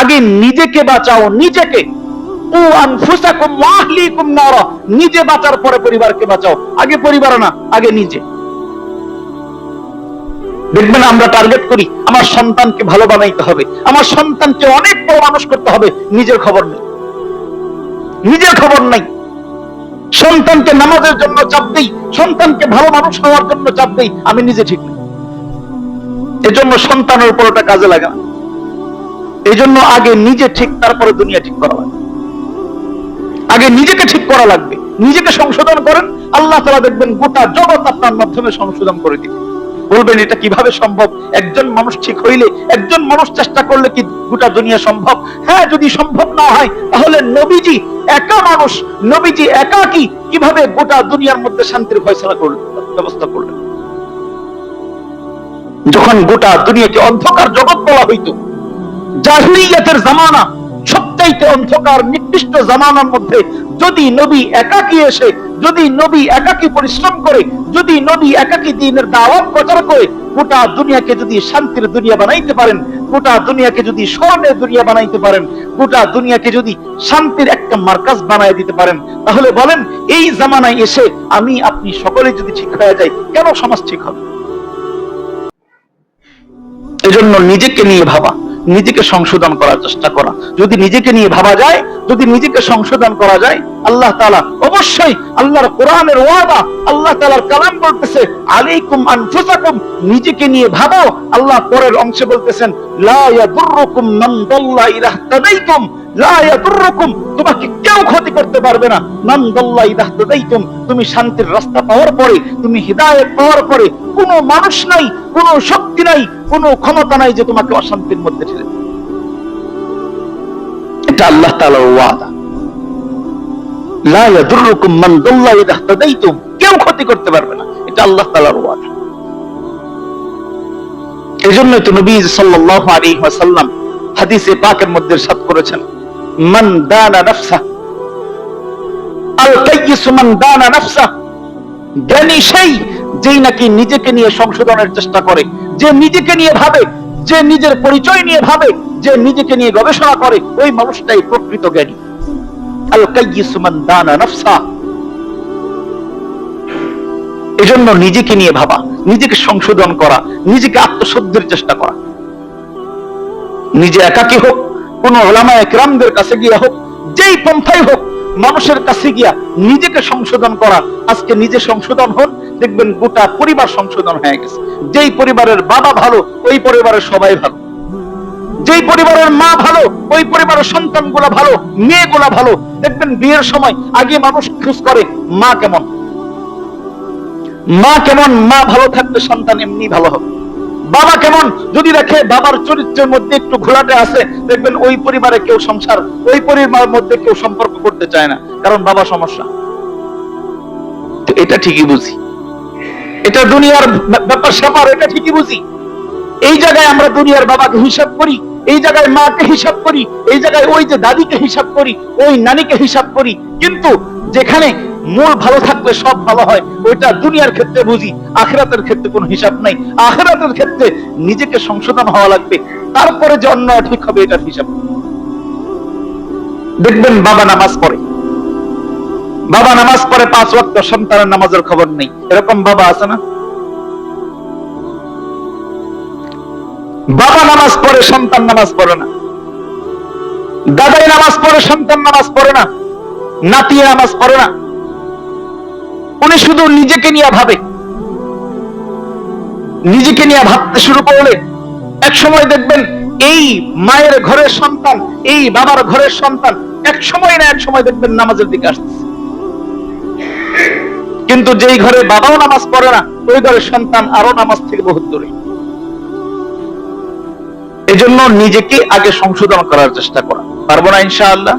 আগে নিজেকে বাঁচাও, নিজেকে। নিজে বাঁচার পরে পরিবারকে বাঁচাও। আগে পরিবার না, আগে নিজে। দেখবেন আমরা টার্গেট করি, আমার সন্তানকে ভালো বানাইতে হবে। আমার সন্তানকে অনেক বড় মানুষ করতে হবে, নিজের খবর নেই। নিজের খবর নাই। সন্তানকে নামাজের জন্য চাপ দেই, সন্তানকে ভালো মানুষ হওয়ার জন্য চাপ দেই, আমি নিজে ঠিক নেই। এজন্য সন্তানের উপর ওটা কাজে লাগে এই জন্য আগে নিজে ঠিক, তারপরে দুনিয়া ঠিক করা লাগবে। আগে নিজেকে ঠিক করা লাগবে। নিজেকে সংশোধন করেন, আল্লাহ তালা দেখবেন গোটা জগৎ আপনার মাধ্যমে সংশোধন করে দিবে। বলবেন, এটা কীভাবে সম্ভব? একজন মানুষ ঠিক হইলে, একজন মানুষ চেষ্টা করলে কি গোটা দুনিয়া সম্ভব? হ্যাঁ যদি সম্ভব না হয়, তাহলে নবীজি একা মানুষ, নবীজি একা কি? কীভাবে গোটা দুনিয়ার মধ্যে শান্তির ফয়সলা করলেন, ব্যবস্থা করলেন? যখন গোটা দুনিয়াকে অন্ধকার জগৎ বলা হইতো জাহিলিয়াতের জামানা সবচাইতে অন্ধকার, নিকৃষ্ট জামানার মধ্যে যদি নবী একাকি এসে, যদি নবী একাকি পরিশ্রম করে, যদি নবী একাকি দিনের দাওয়াত প্রচার করে, গোটা দুনিয়াকে যদি শান্তির দুনিয়া বানাইতে পারেন, গোটা দুনিয়াকে যদি স্মরণের দুনিয়া বানাইতে পারেন, গোটা দুনিয়াকে যদি শান্তির একটা মার্কাজ বানায় দিতে পারেন, তাহলে বলেন, এই জামানায় এসে আমি, আপনি সকলে যদি ঠিক হয়ে যাই কেন সমাজ ঠিক হবে? এজন্য নিজেকে নিয়ে ভাবা। নিজেকে সংশোধন করার চেষ্টা করা। যদি নিজেকে নিয়ে ভাবা যায়, যদি নিজেকে সংশোধন করা যায় আল্লাহ তাআলা অবশ্যই আল্লাহর কোরআনের ওয়াদা, আল্লাহ তাআলার কালাম বলতেছে, আলাইকুম আনফুসাকুম নিজেকে নিয়ে ভাবো, আল্লাহ পরের অংশে বলতেছেন তোমাকে কেউ ক্ষতি করতে পারবে না তুমি শান্তির রাস্তা পাওয়ার পরে, তুমি হিদায়াত পাওয়ার পরে, কোনো মানুষ নাই, কোনো শক্তি নাই, কোনো ক্ষমতা নাই যে তোমাকে অশান্তির মধ্যে ঠেলে এটা আল্লাহ তাআলার ওয়াদা। কেউ ক্ষতি করতে পারবে না। এটা আল্লাহ তাআলার ওয়াদা। এজন্যই তো নবী আলাইহি ওয়াসাল্লাম হাদিসে পাকের মধ্যে ইরশাদ করেছেন দানা আল যেই নাকি নিজেকে নিয়ে সংশোধনের চেষ্টা করে, যে নিজেকে নিয়ে ভাবে, যে নিজের পরিচয় নিয়ে ভাবে, যে নিজেকে নিয়ে গবেষণা করে, ওই মানুষটাই প্রকৃত জ্ঞানী। এজন্য নিজেকে নিয়ে ভাবা, নিজেকে সংশোধন করা, নিজেকে আত্মশুদ্ধির চেষ্টা করা। নিজে একাকী হোক, কোন ওলামা একরামদের কাছে গিয়া হোক, যেই পন্থাই হোক, মানুষের কাছে গিয়া নিজেকে সংশোধন করা। আজকে নিজে সংশোধন হন, দেখবেন গোটা পরিবার সংশোধন হয়ে গেছে। যেই পরিবারের বাবা ভালো, ওই পরিবারের সবাই ভালো। যেই পরিবারের মা ভালো, ওই পরিবারের সন্তানগুলা ভালো মেয়ে গুলা ভালো। দেখবেন বিয়ের সময় আগে মানুষ খোঁজ করে, মা কেমন? মা কেমন, মা ভালো থাকবে, সন্তান এমনি ভালো হবে। বাবা কেমন? যদি দেখে বাবার চরিত্রের মধ্যে একটু ঘোলাটে আছে, দেখবেন ওই পরিবারে কেউ সংসার, ওই পরিবারের মধ্যে কেউ সম্পর্ক করতে চায় না, কারণ বাবা সমস্যা। এটা ঠিকই বুঝি। এটা দুনিয়ার ব্যাপ- ব্যাপার স্যাপার, এটা ঠিকই বুঝি। এই জায়গায় আমরা দুনিয়ার বাবাকে হিসাব করি। এই জায়গায় মাকে হিসাব করি, এই জায়গায় ওই যে দাদিকে হিসাব করি, ওই নানিকে হিসাব করি। কিন্তু যেখানে মূল ভালো থাকলে সব ভালো হয়, ওইটা দুনিয়ার ক্ষেত্রে বুঝি, আখেরাতের ক্ষেত্রে কোনো হিসাব নাই। আখেরাতের ক্ষেত্রে নিজেকে সংশোধন হওয়া লাগবে, তারপরে যে অন্য ঠিক হবে, এটার হিসাব দেখবেন বাবা নামাজ পড়ে। বাবা নামাজ পড়ে, পাঁচ ওয়াক্ত সন্তানের নামাজের খবর নেই। এরকম বাবা আছে না? বাবা নামাজ পড়ে, সন্তান নামাজ পড়ে না। দাদাই নামাজ পড়ে, সন্তান নামাজ পড়ে না। নাতি নামাজ পড়ে না। উনি শুধু নিজেকে নিয়ে ভাবে। নিজেকে নিয়ে ভাবতে শুরু করলে এক সময় দেখবেন এই মায়ের ঘরের সন্তান, এই বাবার ঘরের সন্তান এক সময় না এক সময় দেখবেন নামাজের দিকে আসতেছে। কিন্তু যেই ঘরে বাবাও নামাজ পড়ে না, ওই ঘরের সন্তান আরও নামাজ থেকে বহুত দূরে। এজন্য নিজেকে আগে সংশোধন করার চেষ্টা করা। পারব না ইনশাআল্লাহ?